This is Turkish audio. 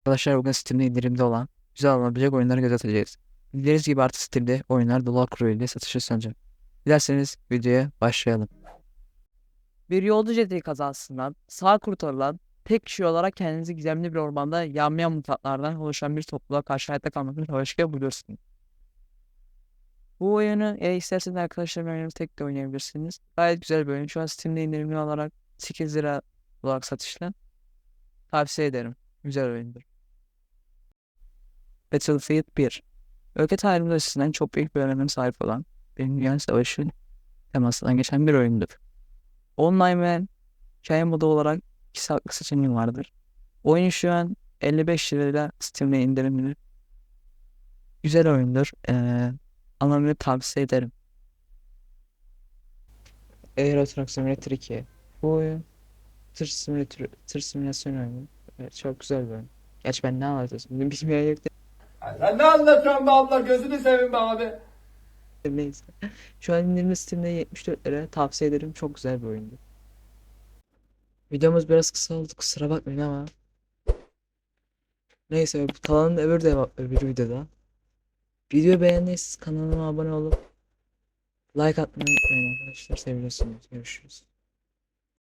Arkadaşlar bugün Steam'de indirimde olan güzel alınabilecek oyunları göz atacağız. Bildiğiniz gibi artık Steam'de oyunlar dolar kuru ile satışa sunacak. Dilerseniz videoya başlayalım. Bir yolcu jeti kazasından sağ kurtarılan tek kişi olarak kendinizi gizemli bir ormanda yanmayan mutatlardan oluşan bir topluluğa karşı hayatta kalmakla savaşırken buluyorsunuz. Bu oyunu ya isterseniz arkadaşlarımla oynayıp tek de oynayabilirsiniz. Gayet güzel bir oyun. Şu an Steam'de indirimli olarak 8 lira olarak satışta. Tavsiye ederim. Güzel oyundur. Battlefield 1 Ülke tarihimiz açısından çok büyük bir öneme sahip olan bir dünya savaşı temasından geçen bir oyundur. Online ve hikaye modu olarak iki farklı seçeneği vardır. Oyun şu an 55 lirayla Steam'de indirimli. Güzel oyundur. Ee, anlamını tavsiye ederim. Euro Truck Simulator 2. Bu oyun tır, simülatör, tır simülasyon oyunu. Evet, çok güzel bir oyun. Gerçi ben ne anlatıyorum bunu bilmeyen yok Sen ne anlatıyorsun be abla gözünü seveyim be abi. neyse. Şu an indirimli Steam'de 74 lira tavsiye ederim. Çok güzel bir oyundu. Videomuz biraz kısa oldu kusura bakmayın ama. Neyse bu Talan'ın öbür de öbür videoda. Videoyu beğendiyseniz kanalıma abone olup like atmayı unutmayın arkadaşlar. Seviyorsunuz. Görüşürüz.